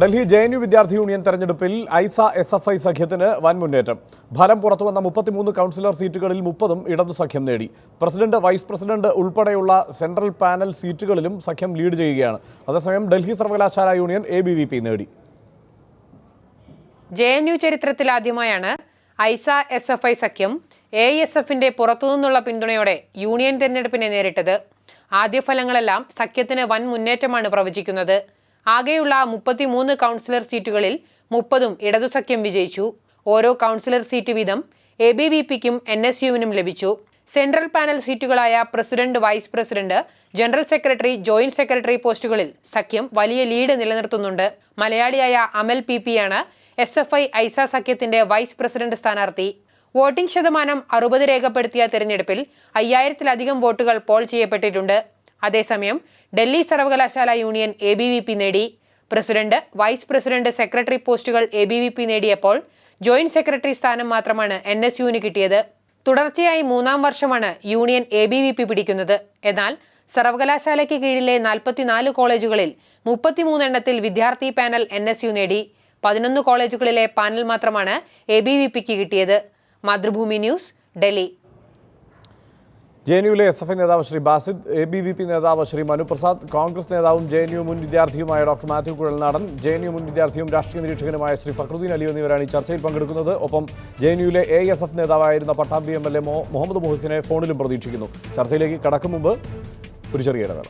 Delhi J N U വിദ്യാർത്ഥി union തെരഞ്ഞെടുപ്പിൽ AISA S F I സഖ്യത്തിന് വൻ മുന്നേറ്റം. ഫലം പുറത്തുവന്ന മുപ്പത്തിമൂന്ന് കൗൺസിലർ സീറ്റുകളിൽ മുപ്പതും ഇടതു സഖ്യം നേടി. പ്രസിഡന്റ് വൈസ് പ്രസിഡന്റ് ഉൾപ്പെടെയുള്ള സെൻട്രൽ പാനൽ സീറ്റുകളിലും സഖ്യം ലീഡ് ചെയ്യുകയാണ്. അതേസമയം ഡൽഹി സർവകലാശാല union A B V P നേടി. ജെ എൻ യു ചരിത്രത്തിലാദ്യമായാണ് ഐസ എസ് എഫ് ഐ സഖ്യം എ എസ് എഫിന്റെ പുറത്തുനിന്നുള്ള പിന്തുണയോടെ യൂണിയൻ തെരഞ്ഞെടുപ്പിനെ നേരിട്ടത്. ആദ്യ ഫലങ്ങളെല്ലാം സഖ്യത്തിന് വൻ മുന്നേറ്റമാണ് പ്രവചിക്കുന്നത്. ആകെയുള്ള മുപ്പത്തിമൂന്ന് കൗൺസിലർ സീറ്റുകളിൽ മുപ്പതും ഇടതു സഖ്യം വിജയിച്ചു. ഓരോ കൗൺസിലർ സീറ്റ് വീതം എ ബി വി പിക്കും എൻ എസ് യുവിനും ലഭിച്ചു. Central panel സീറ്റുകളായ president vice president general secretary joint secretary പോസ്റ്റുകളിൽ സഖ്യം വലിയ ലീഡ് നിലനിർത്തുന്നുണ്ട്. മലയാളിയായ അമൽ പി പിയാണ് എസ് എഫ് ഐ ഐസ സഖ്യത്തിന്റെ വൈസ് പ്രസിഡന്റ് സ്ഥാനാർത്ഥി. വോട്ടിംഗ് ശതമാനം അറുപത് രേഖപ്പെടുത്തിയ തെരഞ്ഞെടുപ്പിൽ അയ്യായിരത്തിലധികം വോട്ടുകൾ പോൾ ചെയ്യപ്പെട്ടിട്ടുണ്ട്. അതേസമയം ഡൽഹി സർവകലാശാല യൂണിയൻ എ നേടി. പ്രസിഡന്റ് വൈസ് പ്രസിഡന്റ് സെക്രട്ടറി പോസ്റ്റുകൾ എ നേടിയപ്പോൾ ജോയിന്റ് സെക്രട്ടറി സ്ഥാനം മാത്രമാണ് എൻ എസ് യുവിന് കിട്ടിയത്. തുടർച്ചയായി മൂന്നാം വർഷമാണ് union A B V P പിടിക്കുന്നത്. എന്നാൽ സർവകലാശാലയ്ക്ക് കീഴിലെ നാൽപ്പത്തിനാല് കോളേജുകളിൽ മുപ്പത്തിമൂന്നെണ്ണത്തിൽ വിദ്യാർത്ഥി പാനൽ എൻ എസ് യു നേടി. പതിനൊന്ന് കോളേജുകളിലെ പാനൽ മാത്രമാണ് എ ബി വി പിക്ക് കിട്ടിയത്. Mathrubhumi news Delhi. J N യുവിലെ S F I നേതാവ് Shri Basid A B V P നേതാവ് ശ്രീ മനുപ്രസാദ് കോൺഗ്രസ് നേതാവും ജെ എൻ യു മുൻ വിദ്യാർത്ഥിയുമായ doctor Mathew Kuzhalnadan J N U മുൻ വിദ്യാർത്ഥിയും രാഷ്ട്രീയ നിരീക്ഷകനുമായ ശ്രീ ഫക്രുദ്ദീൻ അലി എന്നിവരാണ് ഈ ചർച്ചയിൽ പങ്കെടുക്കുന്നത്. ഒപ്പം ജെ എൻ യുവിലെ എ എസ് എഫ് നേതാവായിരുന്ന Pattambi M L A Muhammad മുഹസിനെ ഫോണിലും പ്രതീക്ഷിക്കുന്നു. ചർച്ചയിലേക്ക് കടക്കും മുമ്പ് ഒരു ചെറിയ ഇടവേള.